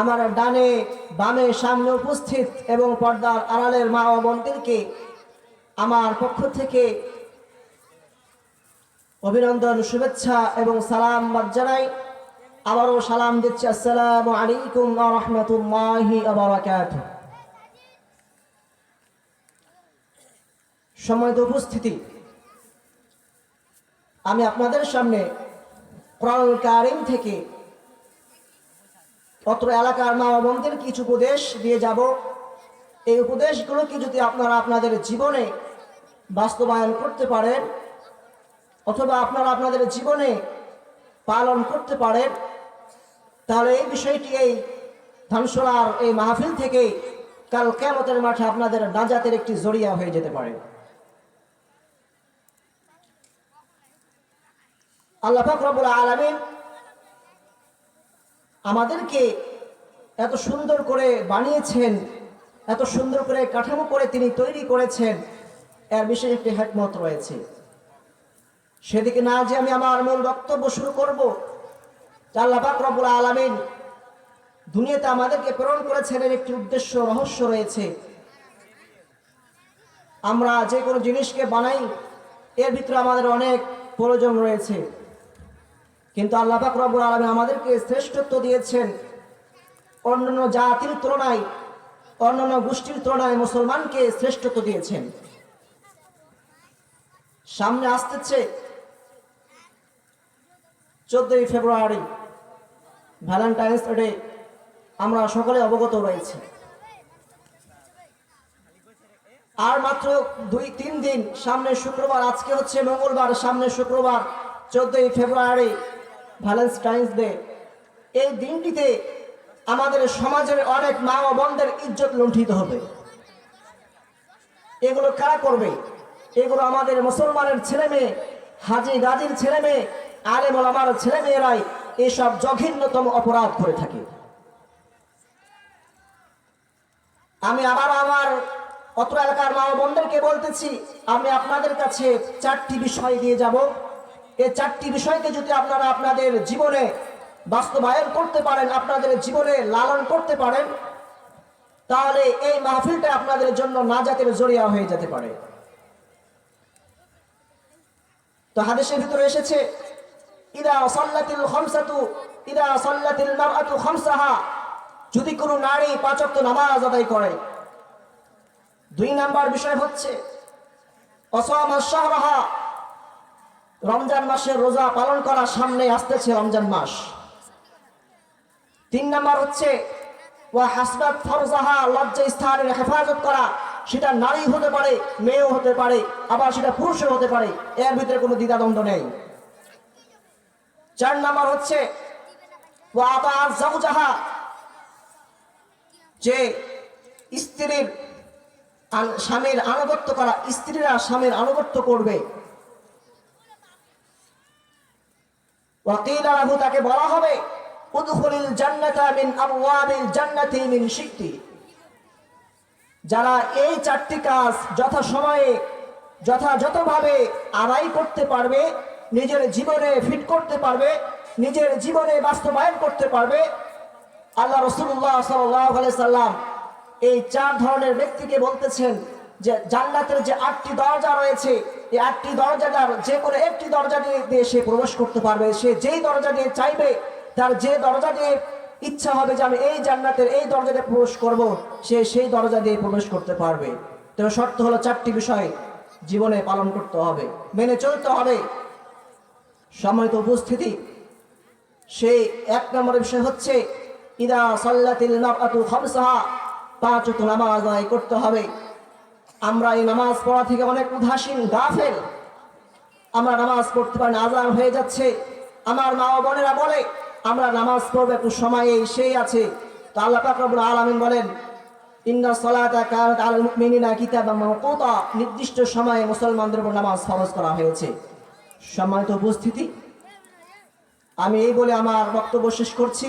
আমার ডানে, বামে সামনে উপস্থিত এবং পর্দার আড়ালের মা ও বোনদেরকে আমার পক্ষ থেকে অভিনন্দন, শুভেচ্ছা এবং সালাম জানাই। আবারও সালাম দিচ্ছি, আসসালামু আলাইকুম রাহমাতুল্লাহি ওয়া বারাকাতুহু। সম্মানিত উপস্থিতি, আমি আপনাদের সামনে কোরআন কারিম থেকে অত্র এলাকার মা বোনদের কিছু উপদেশ দিয়ে যাব। এই উপদেশগুলোকে যদি আপনারা আপনাদের জীবনে বাস্তবায়ন করতে পারেন, অথবা আপনারা আপনাদের জীবনে পালন করতে পারেন, তাহলে এই বিষয়টি এই ধানসোলার এই মাহফিল থেকে কাল কেমতের মাঠে আপনাদের নাজাতের একটি জড়িয়া হয়ে যেতে পারে। আল্লাহ ফাকরাবুল আলমিন আমাদেরকে এত সুন্দর করে বানিয়েছেন, এত সুন্দর করে কাঠামো করে তিনি তৈরি করেছেন, এর বিশেষ একটি হ্যাকমত রয়েছে। সেদিকে না যে আমি আমার মূল বক্তব্য শুরু করব আল্লাহ ফাকরাবুল আলমিন দুনিয়াতে আমাদেরকে প্রেরণ করেছেন এর একটি উদ্দেশ্য, রহস্য রয়েছে। আমরা যে কোনো জিনিসকে বানাই, এর ভিতরে আমাদের অনেক প্রয়োজন রয়েছে। কিন্তু আল্লাহ পাক আলমী আমাদেরকে শ্রেষ্ঠত্ব দিয়েছেন। অন্যান্য জাতির তুলনায়, অন্যান্য গোষ্ঠীর তুলনায় মুসলমানকে শ্রেষ্ঠত্ব দিয়েছেন। সামনে আসতেছে চোদ্দই ফেব্রুয়ারি, ভ্যালেন্টাইন্স ডে, আমরা সকলে অবগত রয়েছি। আর মাত্র দুই তিন দিন সামনে শুক্রবার, আজকে হচ্ছে মঙ্গলবার, সামনে শুক্রবার, চোদ্দই ফেব্রুয়ারি ভ্যালেন্টাইন্স ডে এই দিনটিতে আমাদের সমাজের অনেক মা ও বোনদের ইজ্জত লুণ্ঠিত হবে। এগুলো কারা করবে? এগুলো আমাদের মুসলমানের ছেলে মেয়ে, হাজি গাজীর ছেলে মেয়ে, আলেম আমার ছেলে মেয়েরাই এসব জঘন্যতম অপরাধ করে থাকে। আমি আবার আমার অত এলাকার মা ও বোনদেরকে বলতেছি, আমি আপনাদের কাছে চারটি বিষয় দিয়ে যাব। এই চারটি বিষয়কে যদি আপনারা আপনাদের জীবনে বাস্তবায়ন করতে পারেন, আপনাদের জীবনে লালন করতে পারেন, তাহলে এই মাহফিলটা আপনাদের জন্য নাজাতের জড়িয়া হয়ে যেতে পারে। তো হাদিসের ভিতরে এসেছে, ইদা সাল্লাতিল খামসাতু, ইদা সাল্লাতিল মারআতু খামসাহা। যদি কোনো নারী পাঁচ নামাজ আদায় করে, দুই নাম্বার বিষয় হচ্ছে, অসামা শাহরাহা। রমজান মাসের রোজা পালন করা সামনে আসতেছে রমজান মাস। তিন নাম্বার হচ্ছে স্থানের হেফাজত করা। সেটা নারী হতে পারে, মেয়েও হতে পারে, আবার সেটা পুরুষও হতে পারে, এর ভিতরে কোনো দ্বিধাদ্বন্দ্ব নেই। চার নাম্বার হচ্ছে যে স্ত্রীর স্বামীর আনুগত্য করা, স্ত্রীরা স্বামীর আনুগত্য করবে। ওয়াকিল আলাহু তাকে বলা হবে, উদখুলিল জান্নাতা মিন আবওয়াবিল জান্নাতি মিন শিকতি। যারা এই চারটি কাজ যথা সময়ে যথাযথভাবে আদায় করতে পারবে, নিজের জীবনে ফিট করতে পারবে, নিজের জীবনে বাস্তবায়ন করতে পারবে, আল্লাহ রসুল্লাহ সাল্লাম এই চার ধরনের ব্যক্তিকে বলতেছেন যে জান্নাতের যে আটটি দরজা রয়েছে, এই আটটি দরজাটার যে কোনো একটি দরজা দিয়ে সে প্রবেশ করতে পারবে। সে যেই দরজা দিয়ে চাইবে, তার যে দরজা দিয়ে ইচ্ছা হবে যে আমি এই জান্নাতের এই দরজাতে প্রবেশ করব, সে সেই দরজা দিয়ে প্রবেশ করতে পারবে। তো শর্ত হলো চারটি বিষয় জীবনে পালন করতে হবে, মেনে চলতে হবে। সম্মানিত উপস্থিতি, সেই এক নম্বর বিষয় হচ্ছে, ইদা সাল্লাতিল মারআতু খামসাহা পাঁচ নামাজ আদায় করতে হবে। আমরা এই নামাজ পড়া থেকে অনেক উদাসীন, গাফেল। আমরা নামাজ পড়তে পারি আজান হয়ে যাচ্ছে। আমার মা বোনেরা বলে, আমরা নামাজ পড়ব একটু সময়ে সেই আছে। তো আল্লাহ পাক রব্বুল আলামিন বলেন, ইন্না সলাতা কানাত আলাল মুমিনিনা কিতাবাম মাওকুতা। নির্দিষ্ট সময়ে মুসলমানদের উপর নামাজ ফরজ করা হয়েছে। সম্মানিত উপস্থিতি, আমি এই বলে আমার বক্তব্য শেষ করছি।